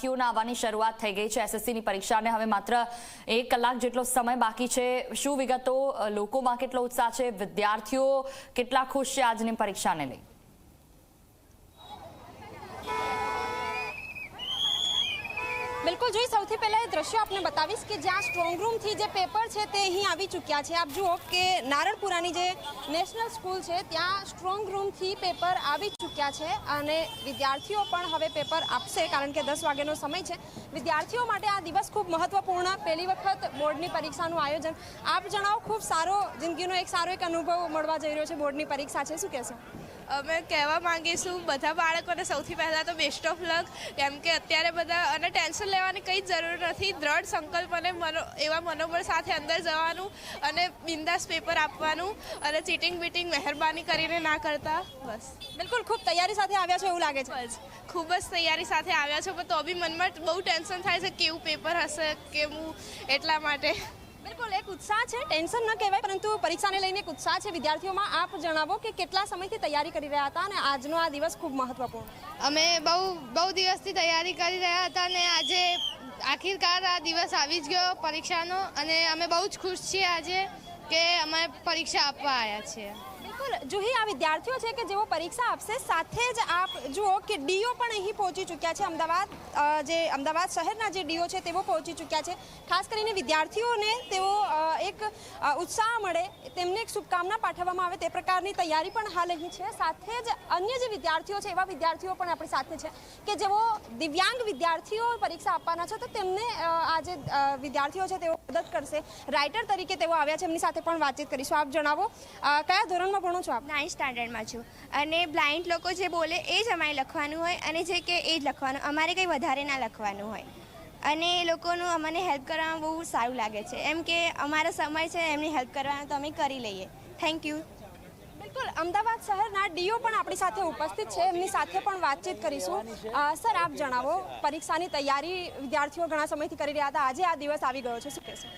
વિદ્યાર્થીઓના આવવાની શરૂઆત થઈ ગઈ છે એસએસસીની પરીક્ષાને. હવે માત્ર એક કલાક જેટલો સમય બાકી છે. શું વિગતો લોકોમાં કેટલો ઉત્સાહ છે? વિદ્યાર્થીઓ કેટલા ખુશ છે આજની પરીક્ષાને લઈ? બિલકુલ જોઈ સૌથી પહેલાં એ દ્રશ્યો આપને બતાવીશ કે જ્યાં સ્ટ્રોંગ રૂમથી જે પેપર છે તે અહીં આવી ચૂક્યા છે. આપ જુઓ કે નારણપુરાની જે નેશનલ સ્કૂલ છે, ત્યાં સ્ટ્રોંગ રૂમથી પેપર આવી ચૂક્યા છે અને વિદ્યાર્થીઓ પણ હવે પેપર આપશે કારણ કે દસ વાગ્યાનો સમય છે. વિદ્યાર્થીઓ માટે આ દિવસ ખૂબ મહત્વપૂર્ણ. પહેલી વખત બોર્ડની પરીક્ષાનું આયોજન. આપ જણાવો, ખૂબ સારો જિંદગીનો એક સારો એક અનુભવ મળવા જઈ રહ્યો છે બોર્ડની પરીક્ષા છે. શું કહેશો? અમે કહેવા માંગીશું બધા બાળકોને સૌથી પહેલાં તો બેસ્ટ ઓફ લક કેમ કે અત્યારે બધા અને ટેન્શન લેવાની કંઈ જ જરૂર નથી દ્રઢ સંકલ્પ અને મનો એવા મનોબળ સાથે અંદર જવાનું અને બિંદાસ પેપર આપવાનું અને ચીટિંગ બીટિંગ મહેરબાની કરીને ના કરતા બસ. બિલકુલ ખૂબ તૈયારી સાથે આવ્યા છો એવું લાગે છે. બસ. ખૂબ જ તૈયારી સાથે આવ્યા છો પણ તો બી મનમાં બહુ ટેન્શન થાય છે કેવું પેપર હશે કેવું એટલા માટે. બિલકુલ, એક ઉત્સાહ છે, ટેન્શન ન કહેવાય, પરંતુ પરીક્ષાને લઈને એક ઉત્સાહ છે. વિદ્યાર્થીઓમાં આપ જણાવો કે કેટલા સમયથી તૈયારી કરી રહ્યા હતા અને આજનો આ દિવસ ખૂબ મહત્વપૂર્ણ. અમે બહુ બહુ દિવસથી તૈયારી કરી રહ્યા હતા અને આજે આખિરકાર આ દિવસ આવી જ ગયો પરીક્ષાનો અને અમે બહુ જ ખુશ છીએ આજે. કે અમે પરીક્ષા આપવા આવ્યા છીએ. બિલકુલ. જુહી આ વિદ્યાર્થીઓ છે કે જેઓ પરીક્ષા આપશે, સાથે જ આપ જુઓ કે ડીઓ પણ અહીં પહોંચી ચૂક્યા છે. અમદાવાદ જે અમદાવાદ શહેરના જે ડીઓ છે, તેઓ પહોંચી ચૂક્યા છે. ખાસ કરીને વિદ્યાર્થીઓને તેઓ ઉત્સાહ મળે, તેમને એક શુભકામના પાઠવવામાં આવે, તે પ્રકારની તૈયારી પણ હાલ અહીં છે. સાથે જ અન્ય જે વિદ્યાર્થીઓ છે, એવા વિદ્યાર્થીઓ પણ આપણી સાથે છે કે જેઓ દિવ્યાંગ વિદ્યાર્થીઓ પરીક્ષા આપવાના છે, તો તેમને આ જે વિદ્યાર્થીઓ છે, તેઓ મદદ કરશે. રાઇટર તરીકે તેઓ આવ્યા છે, એમની સાથે પણ વાતચીત કરીશું. આપ જણાવો કયા ધોરણમાં ભણો છો આપ? નાઇન્થ સ્ટાન્ડર્ડમાં છું. અને બ્લાઇન્ડ લોકો જે બોલે, એ જ અમારે લખવાનું હોય, અને જે કે એ જ લખવાનું. અમારે કંઈ વધારે ના લખવાનું હોય. અને એ લોકોનું અમને હેલ્પ કરવામાં બહુ સારું લાગે છે. એમ કે અમારો સમય છે એમની હેલ્પ કરવાનો તો અમે કરી લઈએ. થેન્ક યુ બિલકુલ. અમદાવાદ શહેરના ડીઓ પણ આપણી સાથે ઉપસ્થિત છે. એમની સાથે પણ વાતચીત કરીશું. સર આપ જણાવો પરીક્ષાની તૈયારી વિદ્યાર્થીઓ ઘણા સમયથી કરી રહ્યા હતા. આજે આ દિવસ આવી ગયો છે. શું કહેશો?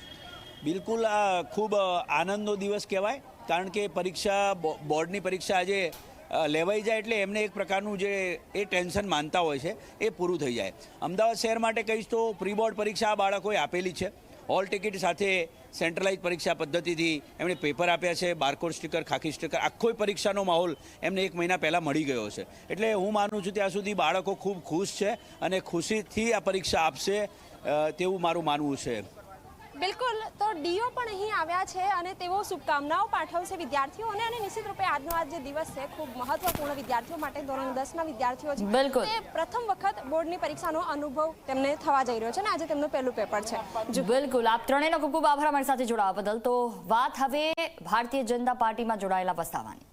બિલકુલ આ ખૂબ આનંદનો દિવસ કહેવાય. કારણ કે પરીક્ષા બો- બોર્ડની પરીક્ષા આજે લેવાઈ જાય એટલે એમને એક પ્રકારનું જે એ ટેન્શન માનતા હોય છે, એ પૂરું થઈ જાય. અમદાવાદ શહેર માટે કહીશ તો પ્રી બોર્ડ પરીક્ષા આ બાળકોએ આપેલી છે. હોલ ટિકિટ સાથે સેન્ટ્રલાઇઝ પરીક્ષા પદ્ધતિથી એમણે પેપર આપ્યા છે, બારકોડ સ્ટીકર, ખાખી સ્ટીકર, આખો પરીક્ષાનો માહોલ એમને એક મહિના પહેલાં મળી ગયો છે. એટલે હું માનું છું ત્યાં સુધી બાળકો ખૂબ ખુશ છે અને ખુશીથી આ પરીક્ષા આપશે તેવું મારું માનવું છે. બિલકુલ. તો ડીઓ પણ અહીં આવ્યા છે અને તેઓ શુભકામનાઓ પાઠવશે વિદ્યાર્થીઓને અને નિશ્ચિત રૂપે આજનો આ જે દિવસ છે ખૂબ મહત્વપૂર્ણ વિદ્યાર્થીઓ માટે ધોરણ દસના વિદ્યાર્થીઓ છે. બિલકુલ. તે પ્રથમ વખત બોર્ડની પરીક્ષાનો અનુભવ તેમને થવા જઈ રહ્યો છે અને આજે તેમનું પહેલું પેપર છે. બિલકુલ. આપ ત્રણેયનો ખૂબ ખૂબ આભાર અમારી સાથે જોડાવા બદલ. તો વાત હવે ભારતીય જનતા પાર્ટીમાં જોડાયેલા વસ્તાવાની